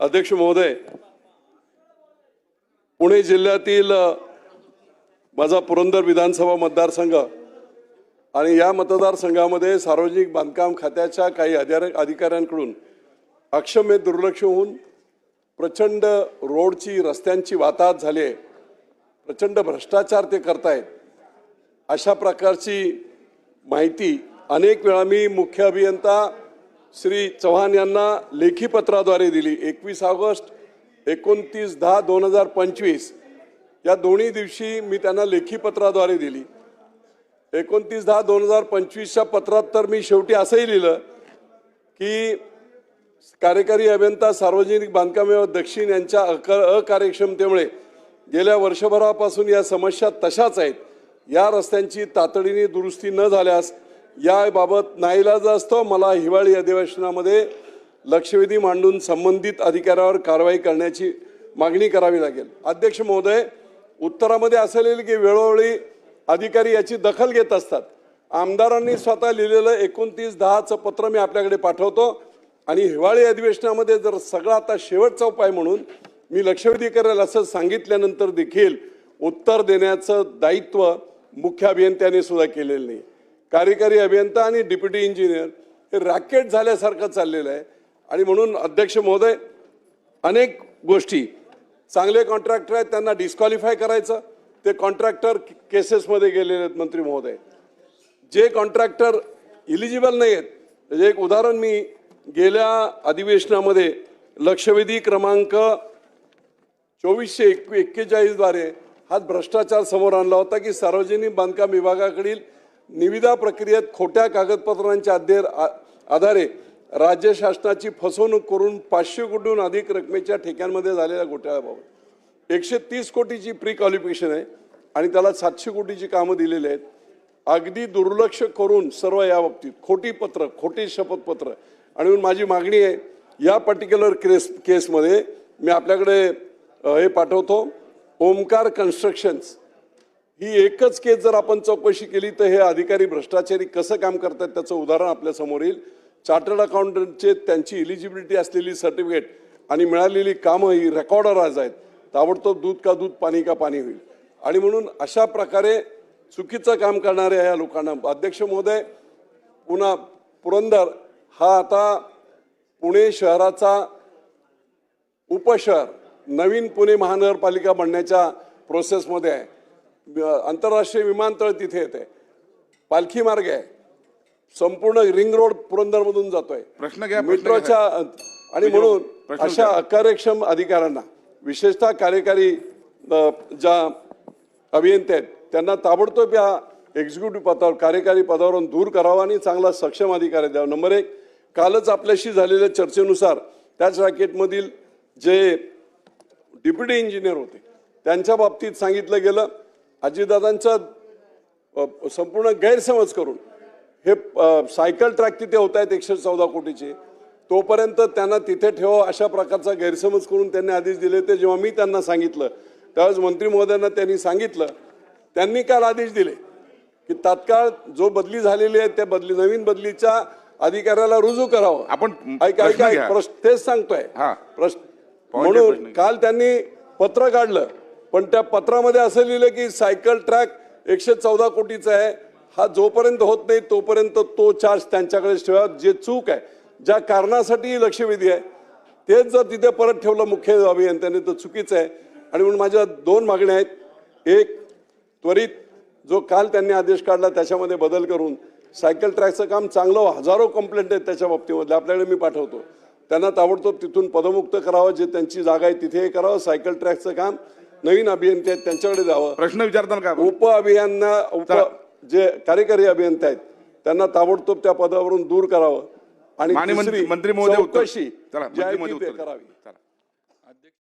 अध्यक्ष महोदय पुणे जिल्ह्यातील माझा पुरंदर विधानसभा मतदारसंघ आणि या मतदारसंघामध्ये सार्वजनिक बांधकाम खात्याच्या काही अधिकार अधिकाऱ्यांकडून अक्षम्य दुर्लक्ष होऊन प्रचंड रोडची रस्त्यांची वाताहत झाली आहे. प्रचंड भ्रष्टाचार ते करतायत. अशा प्रकारची माहिती अनेक वेळा मी मुख्य अभियंता श्री चव्हाण यांना लेखी पत्राद्वारे दिली. एकवीस ऑगस्ट एकोणतीस दहा दोन हजार पंचवीस. या दोन्ही दिवशी मी त्यांना लेखी पत्राद्वारे दिली. एकोणतीस दहा दोन हजार पंचवीसच्या पत्रात तर मी शेवटी असंही लिहिलं की कार्यकारी अभियंता सार्वजनिक बांधकाम दक्षिण यांच्या अक अकार्यक्षमतेमुळे गेल्या वर्षभरापासून या समस्या तशाच आहेत. या रस्त्यांची तातडीने दुरुस्ती न झाल्यास याबाबत नाईलाज असतो. मला हिवाळी अधिवेशनामध्ये लक्षवेधी मांडून संबंधित अधिकाऱ्यावर कारवाई करण्याची मागणी करावी लागेल. अध्यक्ष महोदय उत्तरामध्ये असं लिहिलं की वेळोवेळी अधिकारी याची दखल घेत असतात आमदारांनी स्वतः लिहिलेलं एकोणतीस दहाचं पत्र मी आपल्याकडे पाठवतो. आणि हिवाळी अधिवेशनामध्ये जर सगळा आता शेवटचा उपाय म्हणून मी लक्षवेधी करेल असं सांगितल्यानंतर देखील उत्तर देण्याचं दायित्व मुख्य अभियंत्याने सुद्धा केलेलं नाही. कार्यकारी अभियंता आणि डिप्युटी इंजिनियर हे रॅकेट झाल्यासारखं चाललेलं आहे. आणि म्हणून अध्यक्ष महोदय अनेक गोष्टी चांगले कॉन्ट्रॅक्टर आहेत त्यांना डिस्क्वालिफाय करायचं. ते कॉन्ट्रॅक्टर केसेसमध्ये गेलेले आहेत मंत्री महोदय. जे कॉन्ट्रॅक्टर इलिजिबल नाही आहेत म्हणजे एक उदाहरण मी गेल्या अधिवेशनामध्ये लक्षवेधी क्रमांक चोवीसशे एक एक्केचाळीसद्वारे हा भ्रष्टाचार समोर आणला होता की सार्वजनिक बांधकाम विभागाकडील निविदा प्रक्रियेत खोट्या कागदपत्रांच्या अध्यय आ- आधारे राज्य शासनाची फसवणूक करून पाचशे कोटीहून अधिक रकमेच्या ठेक्यांमध्ये झालेल्या घोटाळ्याबाबत. एकशे तीस कोटीची प्री क्वालिफिकेशन आहे आणि त्याला सातशे कोटीची कामं दिलेली आहेत. अगदी दुर्लक्ष करून सर्व या बाबतीत खोटी पत्र खोटी शपथपत्र. आणि माझी मागणी आहे या पर्टिक्युलर केस केसमध्ये मी आपल्याकडे हे पाठवतो. ओमकार कन्स्ट्रक्शन्स ही एकच केस जर आपण चौकशी केली तर हे अधिकारी भ्रष्टाचारी कसं काम करतात त्याचं उदाहरण आपल्यासमोर येईल. चार्टर्ड अकाउंटंटचे त्यांची इलिजिबिलिटी असलेली सर्टिफिकेट आणि मिळालेली कामं ही रेकॉर्डर आज आहेत. ताबडतोब दूध का दूध पाणी का पाणी होईल. आणि म्हणून अशा प्रकारे चुकीचं काम करणाऱ्या या लोकांना अध्यक्ष महोदय पुन्हा पुरंदर हा आता पुणे शहराचा उपशहर नवीन पुणे महानगरपालिका बनण्याच्या प्रोसेसमध्ये आहे. आंतरराष्ट्रीय विमानतळ तिथे येते. पालखी मार्ग आहे. संपूर्ण रिंग रोड पुरंदरमधून जातोय. प्रश्न घ्या. मेट्रोच्या आणि म्हणून अशा. अकार्यक्षम अधिकाऱ्यांना विशेषतः कार्यकारी ज्या अभियंते आहेत त्यांना ताबडतोब या एक्झिक्युटिव्ह पदावर कार्यकारी पदावरून दूर करावा आणि चांगला सक्षम अधिकारी द्यावा. नंबर एक कालच आपल्याशी झालेल्या चर्चेनुसार त्याच रॅकेटमधील जे डेप्युटी इंजिनियर होते त्यांच्या बाबतीत सांगितलं गेलं. अजितदादांचा संपूर्ण गैरसमज करून हे सायकल ट्रॅक तिथे होत आहेत एकशे चौदा कोटीचे तोपर्यंत त्यांना तिथे ठेवा अशा प्रकारचा गैरसमज करून त्यांनी आदेश दिले ते जेव्हा मी त्यांना सांगितलं. त्यावेळेस मंत्री महोदयांना त्यांनी सांगितलं. त्यांनी काल आदेश दिले की तात्काळ जो बदली झालेली आहे त्या बदली नवीन बदलीच्या अधिकाऱ्याला रुजू करावं. आपण ऐका तेच सांगतोय. हा. प्रश्न म्हणून. काल त्यांनी पत्र काढलं. पण त्या पत्रामध्ये असं लिहिलं की सायकल ट्रॅक एकशे चौदा कोटीचा आहे. हा जोपर्यंत होत नाही तोपर्यंत तो चार्ज त्यांच्याकडे ठेवा. जे चूक आहे ज्या कारणासाठी लक्षवेधी आहे तेच जर तिथे परत ठेवलं मुख्य अभियंत्याने तर चुकीचं आहे. आणि म्हणून माझ्या दोन मागण्या आहेत. एक त्वरित जो काल त्यांनी आदेश काढला त्याच्यामध्ये बदल करून सायकल ट्रॅकचं काम चांगलं हजारो कंप्लेंट आहेत त्याच्या बाबतीमध्ये. आपल्याकडे मी पाठवतो. त्यांना ताबडतोब तिथून पदमुक्त करावं जे त्यांची जागा आहे तिथे हे करावं. सायकल ट्रॅकचं काम नवीन अभियंते आहेत त्यांच्याकडे जावं. प्रश्न विचारताल का उप अभियांना उप. जे कार्यकारी अभियंते आहेत त्यांना ताबडतोब त्या पदावरून दूर करावं. आणि मंत्री मंत्री महोदय चौकशी करावी.